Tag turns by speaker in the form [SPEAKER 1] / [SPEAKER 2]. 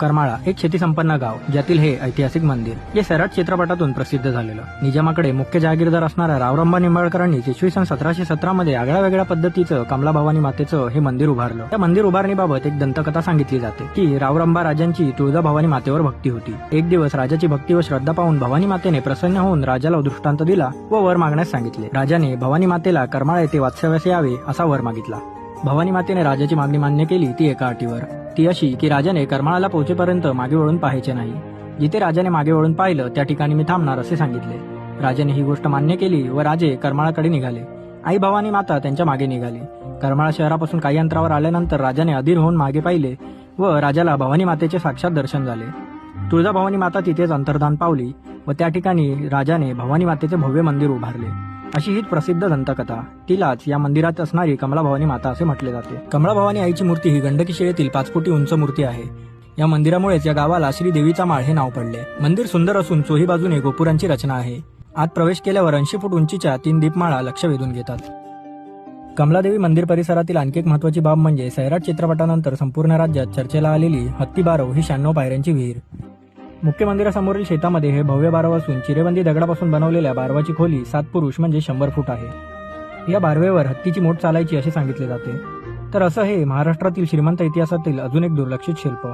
[SPEAKER 1] करमाळा एक शेतीसंपन्न गाव ज्यातील हे ऐतिहासिक मंदिर. जे सैराट चित्रपटातून प्रसिद्ध झालेलं. निजामाकडे मुख्य जहागीरदार असणाऱ्या रावरंबा निंबाळकरांनी इसवी सन सतराशे सतरा मध्ये आगळ्या वेगळ्या पद्धतीचं कमला भवानी मातेचं हे मंदिर उभारलं. त्या मंदिर उभारणीबाबत एक दंतकथा सांगितली जाते की रावरंबा राजांची तुळजा भवानी मातेवर भक्ती होती. एक दिवस राजाची भक्ती व श्रद्धा पाहून भवानी मातेने प्रसन्न होऊन राजाला दृष्टांत दिला व वर मागण्यास सांगितले. राजाने भवानी मातेला करमाळा येथे वास्तव्यास यावे असा वर मागितला. भवानी मातेने राजाची मागणी मान्य केली ती एका अटीवर. ती अशी की राजाने करमाळाला पोहोचेपर्यंत मागे वळून पाहायचे नाही. जिथे राजाने मागे वळून पाहिलं त्या ठिकाणी मी थांबणार असे सांगितले. राजाने ही गोष्ट मान्य केली व राजे करमाळाकडे निघाले. आई भवानी माता त्यांच्या मागे निघाली. करमाळा शहरापासून काही अंतरावर आल्यानंतर राजाने अधीर होऊन मागे पाहिले व राजाला भवानी मातेचे साक्षात दर्शन झाले. तुळजा भवानी माता तिथेच अंतर्धान पावली व त्या ठिकाणी राजाने भवानी मातेचे भव्य मंदिर उभारले. अशी हीच प्रसिद्ध दंतकथा. तिलाच या मंदिरात असणारी कमलाभवानी माता असे म्हटले जाते. कमलाभवानी आईची मूर्ती ही गंडकी शिळेतील पाच फुटी उंच मूर्ती आहे. या मंदिरामुळेच या गावाला श्री देवीचा माळ हे नाव पडले. मंदिर सुंदर असून चोही बाजूने गोपुरांची रचना आहे. आत प्रवेश केल्यावर ऐंशी फूट उंचीच्या तीन दीपमाळा लक्ष वेधून घेतात. कमलादेवी मंदिर परिसरातील आणखी एक महत्वाची बाब म्हणजे सैराट चित्रपटानंतर संपूर्ण राज्यात चर्चेला आलेली हत्ती बारव ही शहाण्णव पायऱ्यांची विहीर. मुख्य मंदिरासमोरील शेतामध्ये हे भव्य बारव असून चिरेबंदी दगडापासून बनवलेल्या बारवाची खोली सात पुरुष म्हणजे शंभर फूट आहे. या बारवेवर हत्तीची मोठ चालायची असे सांगितले जाते. तर असं हे महाराष्ट्रातील श्रीमंत इतिहासातील अजून एक दुर्लक्षित शिल्प.